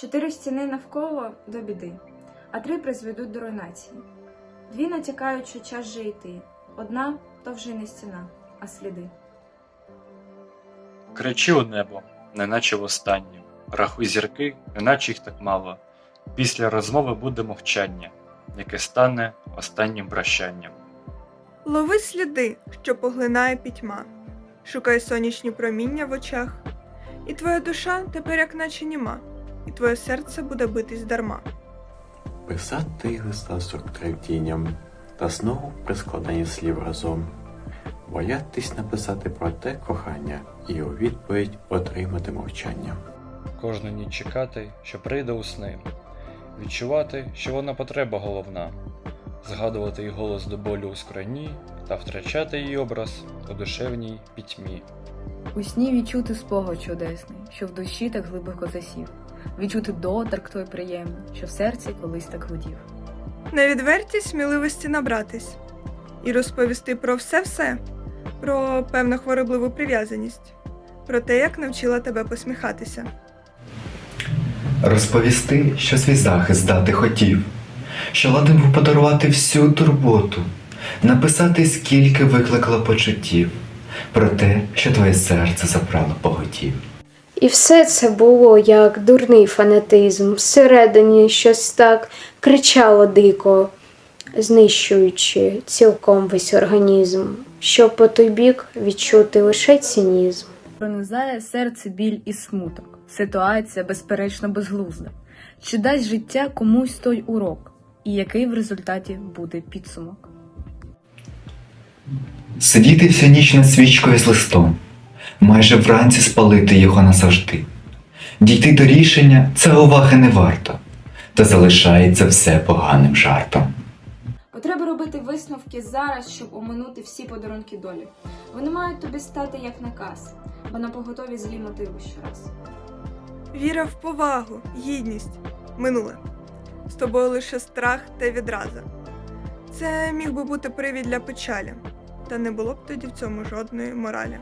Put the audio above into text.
Чотири стіни навколо до біди, а три призведуть до руйнації. Дві натякають, що час же йти. Одна то вже не стіна, а сліди. Кричи у небо, неначе востаннє. Рахуй зірки, неначе їх так мало. Після розмови буде мовчання, яке стане останнім прощанням. Лови сліди, що поглинає пітьма, шукай сонячні проміння в очах, і твоя душа тепер як наче німа, і твоє серце буде битись дарма. Писати листа з третінням та знову при складанні слів разом. Боятись написати про те кохання і у відповідь отримати мовчання. Кожну ніч чекати, що прийде у сни, відчувати, що вона потреба головна, згадувати її голос до болю у скроні та втрачати її образ у душевній пітьмі. У сні відчути спогад чудесний, що в душі так глибоко засів, відчути доторк той приємний, що в серці колись так гудів. На відвертість сміливості набратись і розповісти про все-все, про певну хворобливу прив'язаність, про те, як навчила тебе посміхатися. Розповісти, що свій захист дати хотів, що ладен був подарувати всю турботу, написати, скільки викликало почуттів, про те, що твоє серце забрало поготів. І все це було як дурний фанатизм, всередині щось так кричало дико, знищуючи цілком весь організм, щоб по той бік відчути лише цинізм. Пронизає серце біль і смуток. Ситуація безперечно безглузда. Чи дасть життя комусь той урок, і який в результаті буде підсумок? Сидіти всю ніч над свічкою з листом, майже вранці спалити його назавжди. Дійти до рішення це уваги не варто, та залишається все поганим жартом. Потреба робити висновки зараз, щоб оминути всі подарунки долі. Вони мають тобі стати як наказ, бо на поготові злі мотиви щораз. Віра в повагу, гідність, минуле. З тобою лише страх та відраза. Це міг би бути привід для печалі, та не було б тоді в цьому жодної моралі.